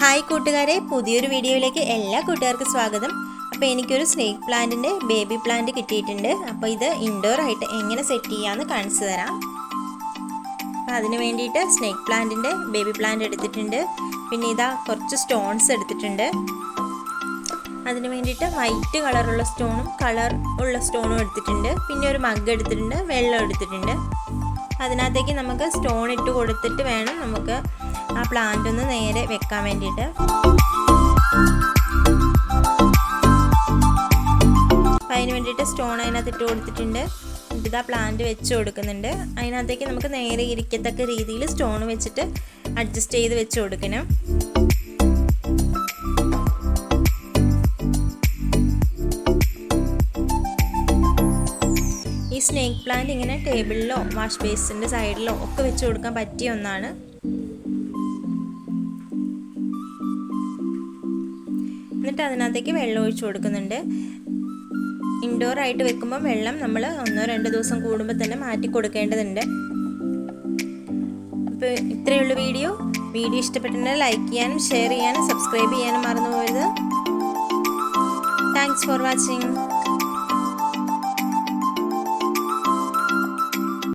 Hi കൂട്ടുകാരെ പുതിയൊരു വീഡിയോയിലേക്ക് എല്ലാ കൂട്ടുകാർക്കും സ്വാഗതം. അപ്പോൾ എനിക്കൊരു സ്നേക്ക് പ്ലാന്റിന്റെ ബേബി പ്ലാന്റ് കിട്ടിയിട്ടുണ്ട്. അപ്പോൾ ഇത് ഇൻഡോർ ആയിട്ട് എങ്ങനെ സെറ്റ് ചെയ്യാമെന്ന് കാണിച്ചു തരാം. അപ്പോൾ അതിന് വേണ്ടിയിട്ട് സ്നേക്ക് പ്ലാന്റിന്റെ ബേബി പ്ലാന്റ് എടുത്തിട്ടുണ്ട്. പിന്നെ ഇതാ കുറച്ച് സ്റ്റോൺസ് എടുത്തിട്ടുണ്ട്. അതിന് വേണ്ടിയിട്ട് വൈറ്റ് കളറുള്ള സ്റ്റോണും കളർ ഉള്ള സ്റ്റോണും എടുത്തിട്ടുണ്ട്. പിന്നെ ഒരു മഗ് എടുത്തിട്ടുണ്ട് വെള്ളം എടുത്തിട്ടുണ്ട്. അതിനകത്തേക്ക് നമുക്ക് സ്റ്റോൺ ഇട്ട് കൊടുത്തിട്ട് വേണം നമുക്ക് ആ പ്ലാന്റ് ഒന്ന് നേരെ വെക്കാൻ വേണ്ടിയിട്ട്. അതിന് വേണ്ടിയിട്ട് സ്റ്റോൺ അതിനകത്ത് ഇട്ട് കൊടുത്തിട്ടുണ്ട്. ഇത് പ്ലാന്റ് വെച്ച് കൊടുക്കുന്നുണ്ട്. അതിനകത്തേക്ക് നമുക്ക് നേരെ ഇരിക്കത്തക്ക രീതിയിൽ സ്റ്റോൺ വെച്ചിട്ട് അഡ്ജസ്റ്റ് ചെയ്ത് വെച്ച് കൊടുക്കണം. സ്നേക്ക് പ്ലാന്റ് ഇങ്ങനെ ടേബിളിലോ വാഷ് ബേസിന്റെ സൈഡിലോ ഒക്കെ വെച്ച് കൊടുക്കാൻ പറ്റിയ ഒന്നാണ്. എന്നിട്ട് അതിനകത്തേക്ക് വെള്ളം ഒഴിച്ചു കൊടുക്കുന്നുണ്ട്. ഇൻഡോർ ആയിട്ട് വെക്കുമ്പോൾ വെള്ളം നമ്മൾ ഒന്നോ രണ്ടോ ദിവസം കൂടുമ്പോൾ തന്നെ മാറ്റി കൊടുക്കേണ്ടതുണ്ട്. അപ്പോൾ ഇത്രയേ ഉള്ളൂ വീഡിയോ. വീഡിയോ ഇഷ്ടപ്പെട്ടിട്ടുണ്ടെങ്കിൽ ലൈക്ക് ചെയ്യാനും ഷെയർ ചെയ്യാനും സബ്സ്ക്രൈബ് ചെയ്യാനും മറന്നു പോയത് താങ്ക്സ് ഫോർ വാച്ചിങ്